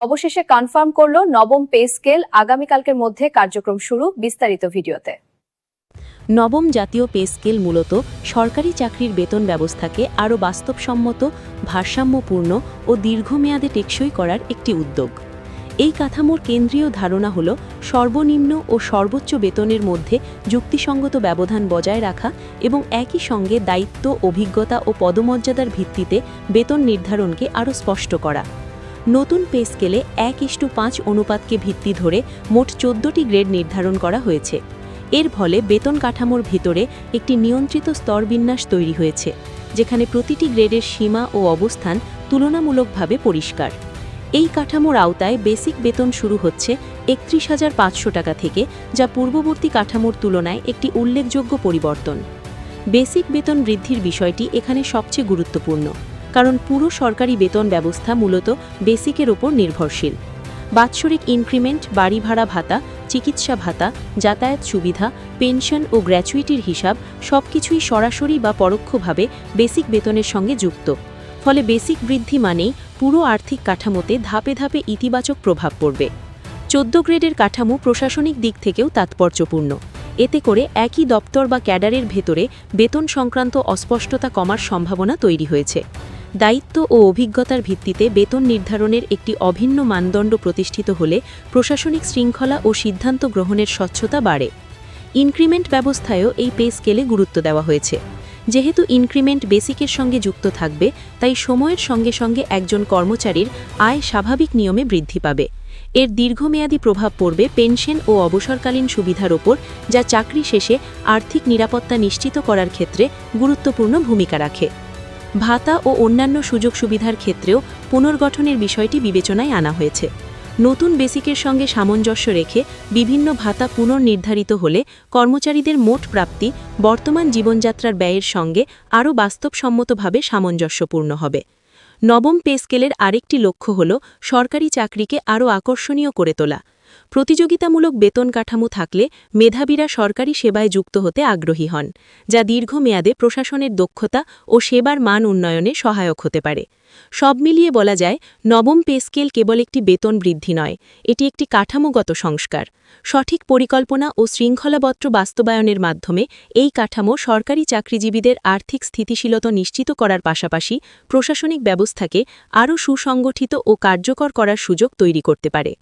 অবশেষে কনফার্ম করল নবম পে স্কেল আগামীকালকের মধ্যে কার্যক্রম শুরু বিস্তারিত ভিডিওতে। নবম জাতীয় পে স্কেল মূলত সরকারি চাকরির বেতন ব্যবস্থাকে আরও বাস্তবসম্মত, ভারসাম্যপূর্ণ ও দীর্ঘমেয়াদে টেকসই করার একটি উদ্যোগ। এই কাঠামোর কেন্দ্রীয় ধারণা হল সর্বনিম্ন ও সর্বোচ্চ বেতনের মধ্যে যুক্তিসঙ্গত ব্যবধান বজায় রাখা এবং একই সঙ্গে দায়িত্ব, অভিজ্ঞতা ও পদমর্যাদার ভিত্তিতে বেতন নির্ধারণকে আরও স্পষ্ট করা। নতুন পে স্কেলে এক ইস্টু পাঁচ অনুপাতকে ভিত্তি ধরে মোট চোদ্দটি গ্রেড নির্ধারণ করা হয়েছে। এর ফলে বেতন কাঠামোর ভিতরে একটি নিয়ন্ত্রিত স্তরবিন্যাস তৈরি হয়েছে, যেখানে প্রতিটি গ্রেডের সীমা ও অবস্থান তুলনামূলকভাবে পরিষ্কার। এই কাঠামোর আওতায় বেসিক বেতন শুরু হচ্ছে একত্রিশ হাজার পাঁচশো টাকা থেকে, যা পূর্ববর্তী কাঠামোর তুলনায় একটি উল্লেখযোগ্য পরিবর্তন। বেসিক বেতন বৃদ্ধির বিষয়টি এখানে সবচেয়ে গুরুত্বপূর্ণ। কারণ পুরো সরকারি বেতন ব্যবস্থা মূলত বেসিকের ওপর নির্ভরশীল। বাৎসরিক ইনক্রিমেন্ট, বাড়ি ভাড়া ভাতা, চিকিৎসা ভাতা, যাতায়াত সুবিধা, পেনশন ও গ্র্যাচুইটির হিসাব সবকিছুই সরাসরি বা পরোক্ষভাবে বেসিক বেতনের সঙ্গে যুক্ত। ফলে বেসিক বৃদ্ধি মানেই পুরো আর্থিক কাঠামোতে ধাপে ধাপে ইতিবাচক প্রভাব পড়বে। চোদ্দ গ্রেডের কাঠামো প্রশাসনিক দিক থেকেও তাৎপর্যপূর্ণ। এতে করে একই দপ্তর বা ক্যাডারের ভেতরে বেতন সংক্রান্ত অস্পষ্টতা কমার সম্ভাবনা তৈরি হয়েছে। দায়িত্ব ও অভিজ্ঞতার ভিত্তিতে বেতন নির্ধারণের একটি অভিন্ন মানদণ্ড প্রতিষ্ঠিত হলে প্রশাসনিক শৃঙ্খলা ও সিদ্ধান্ত গ্রহণের স্বচ্ছতা বাড়ে। ইনক্রিমেন্ট ব্যবস্থায়ও এই পে স্কেলে গুরুত্ব দেওয়া হয়েছে। যেহেতু ইনক্রিমেন্ট বেসিকের সঙ্গে যুক্ত থাকবে, তাই সময়ের সঙ্গে সঙ্গে একজন কর্মচারীর আয় স্বাভাবিক নিয়মে বৃদ্ধি পাবে। এর দীর্ঘমেয়াদী প্রভাব পড়বে পেনশন ও অবসরকালীন সুবিধার ওপর, যা চাকরি শেষে আর্থিক নিরাপত্তা নিশ্চিত করার ক্ষেত্রে গুরুত্বপূর্ণ ভূমিকা রাখে। ভাতা ও অন্যান্য সুযোগ সুবিধার ক্ষেত্রেও পুনর্গঠনের বিষয়টি বিবেচনায় আনা হয়েছে। নতুন বেসিকের সঙ্গে সামঞ্জস্য রেখে বিভিন্ন ভাতা পুনর্নির্ধারিত হলে কর্মচারীদের মোট প্রাপ্তি বর্তমান জীবনযাত্রার ব্যয়ের সঙ্গে আরও বাস্তবসম্মতভাবে সামঞ্জস্যপূর্ণ হবে। নবম পে স্কেলের আরেকটি লক্ষ্য হল সরকারি চাকরিকে আরও আকর্ষণীয় করে তোলা। প্রতিযোগিতামূলক বেতন কাঠামো থাকলে মেধাবীরা সরকারি সেবায় যুক্ত হতে আগ্রহী হন, যা দীর্ঘমেয়াদে প্রশাসনের দক্ষতা ও সেবার মান উন্নয়নে সহায়ক হতে পারে। সব মিলিয়ে বলা যায়, নবম পে স্কেল কেবল একটি বেতন বৃদ্ধি নয়, এটি একটি কাঠামোগত সংস্কার। সঠিক পরিকল্পনা ও শৃঙ্খলাবদ্ধ বাস্তবায়নের মাধ্যমে এই কাঠামো সরকারি চাকরিজীবীদের আর্থিক স্থিতিশীলতা নিশ্চিত করার পাশাপাশি প্রশাসনিক ব্যবস্থাকে আরও সুসংগঠিত ও কার্যকর করার সুযোগ তৈরি করতে পারে।